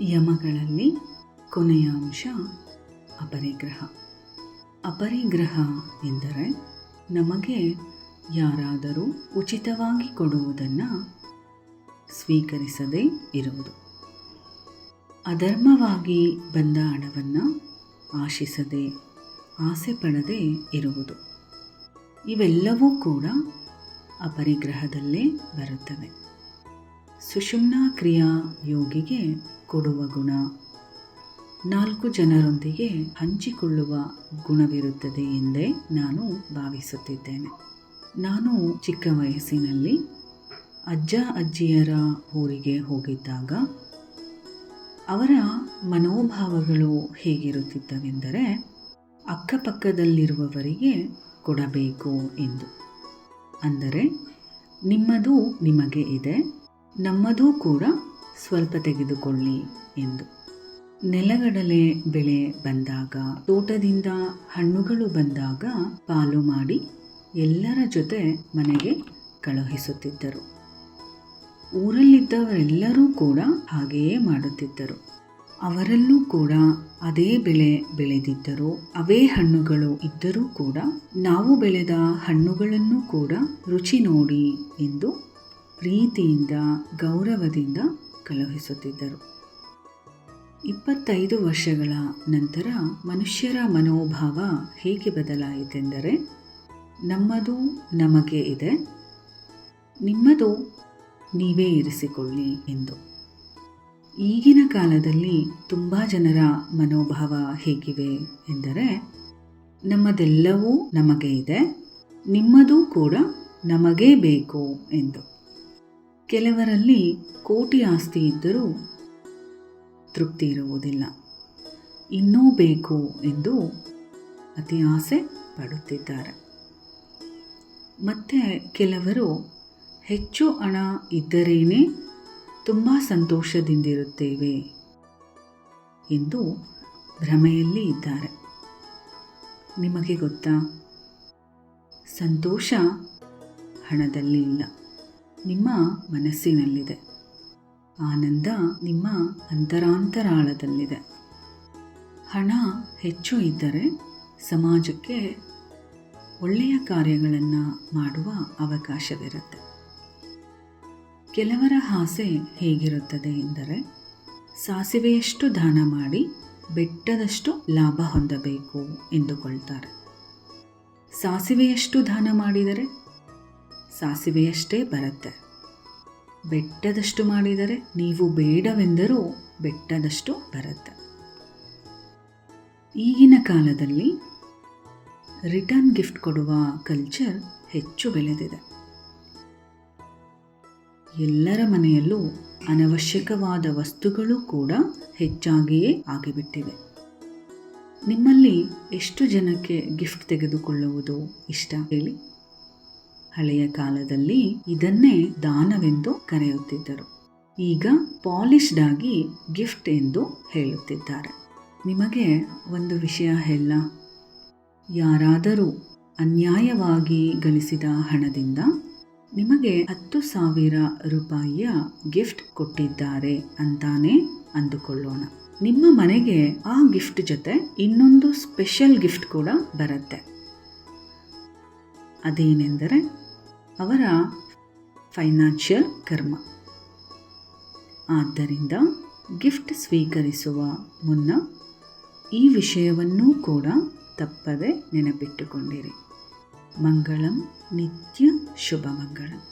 ಯಮಗಳಲ್ಲಿ ಕೊನೆಯ ಅಂಶ ಅಪರಿಗ್ರಹ. ಅಪರಿಗ್ರಹ ಎಂದರೆ ನಮಗೆ ಯಾರಾದರೂ ಉಚಿತವಾಗಿ ಕೊಡುವುದನ್ನು ಸ್ವೀಕರಿಸದೇ ಇರುವುದು. ಅಧರ್ಮವಾಗಿ ಬಂದ ಹಣವನ್ನು ಆಶಿಸದೆ, ಆಸೆ ಪಡದೆ ಇರುವುದು. ಇವೆಲ್ಲವೂ ಕೂಡ ಅಪರಿಗ್ರಹದಲ್ಲೇ ಬರುತ್ತವೆ. ಸುಷುಮ್ನಾ ಕ್ರಿಯಾ ಯೋಗಿಗೆ ಕೊಡುವ ಗುಣ. ನಾಲ್ಕು ಜನರೊಂದಿಗೆ ಹಂಚಿಕೊಳ್ಳುವ ಗುಣವಿರುತ್ತದೆ ಎಂದೇ ನಾನು ಭಾವಿಸುತ್ತಿದ್ದೇನೆ. ನಾನು ಚಿಕ್ಕ ವಯಸ್ಸಿನಲ್ಲಿ ಅಜ್ಜ ಅಜ್ಜಿಯರ ಊರಿಗೆ ಹೋಗಿದ್ದಾಗ ಅವರ ಮನೋಭಾವಗಳು ಹೇಗಿರುತ್ತಿದ್ದವೆಂದರೆ ಅಕ್ಕಪಕ್ಕದಲ್ಲಿರುವವರಿಗೆ ಕೊಡಬೇಕು ಎಂದು. ಅಂದರೆ ನಿಮ್ಮದು ನಿಮಗೆ ಇದೆ, ನಮ್ಮದೂ ಕೂಡ ಸ್ವಲ್ಪ ತೆಗೆದುಕೊಳ್ಳಿ ಎಂದು. ನೆಲಗಡಲೆ ಬೆಳೆ ಬಂದಾಗ, ತೋಟದಿಂದ ಹಣ್ಣುಗಳು ಬಂದಾಗ ಪಾಲು ಮಾಡಿ ಎಲ್ಲರ ಜೊತೆ ಮನೆಗೆ ಕಳುಹಿಸುತ್ತಿದ್ದರು. ಊರಲ್ಲಿದ್ದವರೆಲ್ಲರೂ ಕೂಡ ಹಾಗೆಯೇ ಮಾಡುತ್ತಿದ್ದರು. ಅವರಲ್ಲೂ ಕೂಡ ಅದೇ ಬೆಳೆ ಬೆಳೆದಿದ್ದರು, ಅವೇ ಹಣ್ಣುಗಳು ಇದ್ದರೂ ಕೂಡ ನಾವು ಬೆಳೆದ ಹಣ್ಣುಗಳನ್ನು ಕೂಡ ರುಚಿ ನೋಡಿ ಎಂದು ಪ್ರೀತಿಯಿಂದ, ಗೌರವದಿಂದ ಕಳುಹಿಸುತ್ತಿದ್ದರು ಇಪ್ಪತ್ತೈದು ವರ್ಷಗಳ ನಂತರ ಮನುಷ್ಯರ ಮನೋಭಾವ ಹೇಗೆ ಬದಲಾಯಿತೆಂದರೆ, ನಮ್ಮದು ನಮಗೆ ಇದೆ, ನಿಮ್ಮದು ನೀವೇ ಇರಿಸಿಕೊಳ್ಳಿ ಎಂದು. ಈಗಿನ ಕಾಲದಲ್ಲಿ ತುಂಬ ಜನರ ಮನೋಭಾವ ಹೇಗಿವೆ ಎಂದರೆ, ನಮ್ಮದೆಲ್ಲವೂ ನಮಗೆ ಇದೆ, ನಿಮ್ಮದೂ ಕೂಡ ನಮಗೇ ಬೇಕು ಎಂದು. ಕೆಲವರಲ್ಲಿ ಕೋಟಿ ಆಸ್ತಿ ಇದ್ದರೂ ತೃಪ್ತಿ ಇರುವುದಿಲ್ಲ. ಇನ್ನೂ ಬೇಕು ಎಂದು ಅತಿ ಆಸೆ ಪಡುತ್ತಿದ್ದಾರೆ. ಮತ್ತು ಕೆಲವರು ಹೆಚ್ಚು ಹಣ ಇದ್ದರೇನೆ ತುಂಬ ಸಂತೋಷದಿಂದಿರುತ್ತೇವೆ ಎಂದು ಭ್ರಮೆಯಲ್ಲಿ ಇದ್ದಾರೆ. ನಿಮಗೆ ಗೊತ್ತಾ? ಸಂತೋಷ ಹಣದಲ್ಲಿ ಇಲ್ಲ ನಿಮ್ಮ ಮನಸ್ಸಿನಲ್ಲಿದೆ. ಆನಂದ ನಿಮ್ಮ ಅಂತರಾಂತರಾಳದಲ್ಲಿದೆ. ಹಣ ಹೆಚ್ಚು ಇದ್ದರೆ ಸಮಾಜಕ್ಕೆ ಒಳ್ಳೆಯ ಕಾರ್ಯಗಳನ್ನು ಮಾಡುವ ಅವಕಾಶವಿರುತ್ತೆ. ಕೆಲವರ ಆಸೆ ಹೇಗಿರುತ್ತದೆ ಎಂದರೆ, ಸಾಸಿವೆಯಷ್ಟು ದಾನ ಮಾಡಿ ಬೆಟ್ಟದಷ್ಟು ಲಾಭ ಹೊಂದಬೇಕು ಎಂದುಕೊಳ್ತಾರೆ. ಸಾಸಿವೆಯಷ್ಟು ದಾನ ಮಾಡಿದರೆ ಸಾಸಿವೆಯಷ್ಟೇ ಬರುತ್ತೆ. ಬೆಟ್ಟದಷ್ಟು ಮಾಡಿದರೆ ನೀವು ಬೇಡವೆಂದರೂ ಬೆಟ್ಟದಷ್ಟು ಬರುತ್ತೆ. ಈಗಿನ ಕಾಲದಲ್ಲಿ ರಿಟರ್ನ್ ಗಿಫ್ಟ್ ಕೊಡುವ ಕಲ್ಚರ್ ಹೆಚ್ಚು ಬೆಳೆದಿದೆ. ಎಲ್ಲರ ಮನೆಯಲ್ಲೂ ಅನವಶ್ಯಕವಾದ ವಸ್ತುಗಳು ಕೂಡ ಹೆಚ್ಚಾಗಿಯೇ ಆಗಿಬಿಟ್ಟಿವೆ. ನಿಮ್ಮಲ್ಲಿ ಎಷ್ಟು ಜನಕ್ಕೆ ಗಿಫ್ಟ್ ತೆಗೆದುಕೊಳ್ಳುವುದು ಇಷ್ಟ ಹೇಳಿ. ಹಳೆಯ ಕಾಲದಲ್ಲಿ ಇದನ್ನೇ ದಾನವೆಂದು ಕರೆಯುತ್ತಿದ್ದರು. ಈಗ ಪಾಲಿಶ್ಡ್ ಆಗಿ ಗಿಫ್ಟ್ ಎಂದು ಹೇಳುತ್ತಿದ್ದಾರೆ. ನಿಮಗೆ ಒಂದು ವಿಷಯ ಹೇಳ. ಯಾರಾದರೂ ಅನ್ಯಾಯವಾಗಿ ಗಳಿಸಿದ ಹಣದಿಂದ ನಿಮಗೆ ಹತ್ತು ಸಾವಿರ ರೂಪಾಯಿಯ ಗಿಫ್ಟ್ ಕೊಟ್ಟಿದ್ದಾರೆ ಅಂತಾನೆ ಅಂದುಕೊಳ್ಳೋಣ. ನಿಮ್ಮ ಮನೆಗೆ ಆ ಗಿಫ್ಟ್ ಜೊತೆ ಇನ್ನೊಂದು ಸ್ಪೆಷಲ್ ಗಿಫ್ಟ್ ಕೂಡ ಬರುತ್ತೆ. ಅದೇನೆಂದರೆ ಅವರ ಫೈನಾನ್ಷಿಯಲ್ ಕರ್ಮ. ಆದ್ದರಿಂದ ಗಿಫ್ಟ್ ಸ್ವೀಕರಿಸುವ ಮುನ್ನ ಈ ವಿಷಯವನ್ನೂ ಕೂಡ ತಪ್ಪದೆ ನೆನಪಿಟ್ಟುಕೊಂಡಿರಿ. ಮಂಗಳಂ ನಿತ್ಯ ಶುಭ ಮಂಗಳಂ